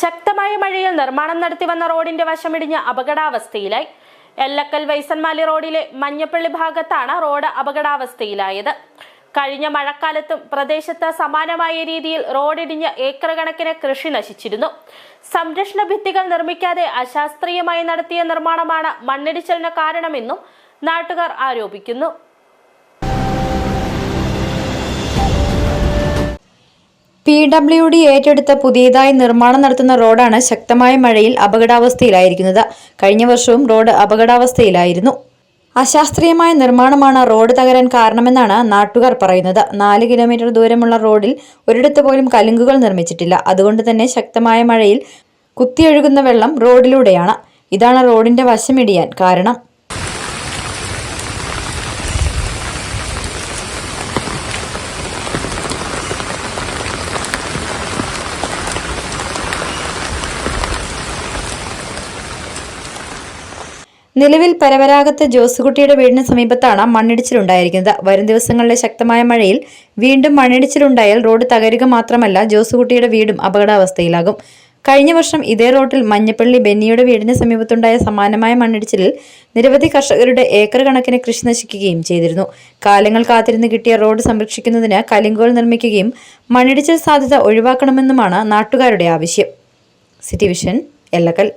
ശക്തമായ മഴയിൽ നിർമ്മാണം നടത്തി വന്ന റോഡിന്റെ വശമിടിഞ്ഞ അപകടാവസ്ഥയിലായി. എല്ലക്കൽ വൈസൻമാലി റോഡിലെ മഞ്ഞപ്പള്ളി ഭാഗത്താണ് റോഡ് അപകടാവസ്ഥയിലായത്. കഴിഞ്ഞ മഴക്കാലത്തും പ്രദേശത്ത് സമാനമായ രീതിയിൽ റോഡിടിഞ്ഞ് ഏക്കർ കണക്കിന് കൃഷി നശിച്ചിരുന്നു. സംരക്ഷണ ഭിത്തികൾ നിർമ്മിക്കാതെ അശാസ്ത്രീയമായി നടത്തിയ നിർമ്മാണമാണ് മണ്ണിടിച്ചിലിന് കാരണമെന്നും നാട്ടുകാർ ആരോപിക്കുന്നു. പി ഡബ്ല്യു ഡി ഏറ്റെടുത്ത പുതിയതായി നിർമ്മാണം നടത്തുന്ന റോഡാണ് ശക്തമായ മഴയിൽ അപകടാവസ്ഥയിലായിരിക്കുന്നത്. കഴിഞ്ഞ വർഷവും റോഡ് അപകടാവസ്ഥയിലായിരുന്നു. അശാസ്ത്രീയമായ നിർമ്മാണമാണ് റോഡ് തകരാൻ കാരണമെന്നാണ് നാട്ടുകാർ പറയുന്നത്. നാല് കിലോമീറ്റർ ദൂരമുള്ള റോഡിൽ ഒരിടത്ത് പോലും കലുങ്കുകൾ നിർമ്മിച്ചിട്ടില്ല. അതുകൊണ്ട് തന്നെ ശക്തമായ മഴയിൽ കുത്തിയൊഴുകുന്ന വെള്ളം റോഡിലൂടെയാണ്. ഇതാണ് റോഡിന്റെ വശമിടിയാൻ കാരണം. നിലവിൽ പരമ്പരാഗത്ത് ജോസുകുട്ടിയുടെ വീടിന് സമീപത്താണ് മണ്ണിടിച്ചിലുണ്ടായിരിക്കുന്നത്. വരും ദിവസങ്ങളിലെ ശക്തമായ മഴയിൽ വീണ്ടും മണ്ണിടിച്ചിലുണ്ടായാൽ റോഡ് തകരുക മാത്രമല്ല ജോസുകുട്ടിയുടെ വീടും അപകടാവസ്ഥയിലാകും. കഴിഞ്ഞ വർഷം ഇതേ റോട്ടിൽ മഞ്ഞപ്പള്ളി ബെന്നിയുടെ വീടിന് സമീപത്തുണ്ടായ സമാനമായ മണ്ണിടിച്ചിലിൽ നിരവധി കർഷകരുടെ ഏക്കർ കണക്കിന് കൃഷി നശിക്കുകയും ചെയ്തിരുന്നു. കാലങ്ങൾ കാത്തിരുന്ന് കിട്ടിയ റോഡ് സംരക്ഷിക്കുന്നതിന് കലിങ്കോൽ നിർമ്മിക്കുകയും മണ്ണിടിച്ചിൽ സാധ്യത ഒഴിവാക്കണമെന്നുമാണ് നാട്ടുകാരുടെ ആവശ്യം. City vision Ellakkal.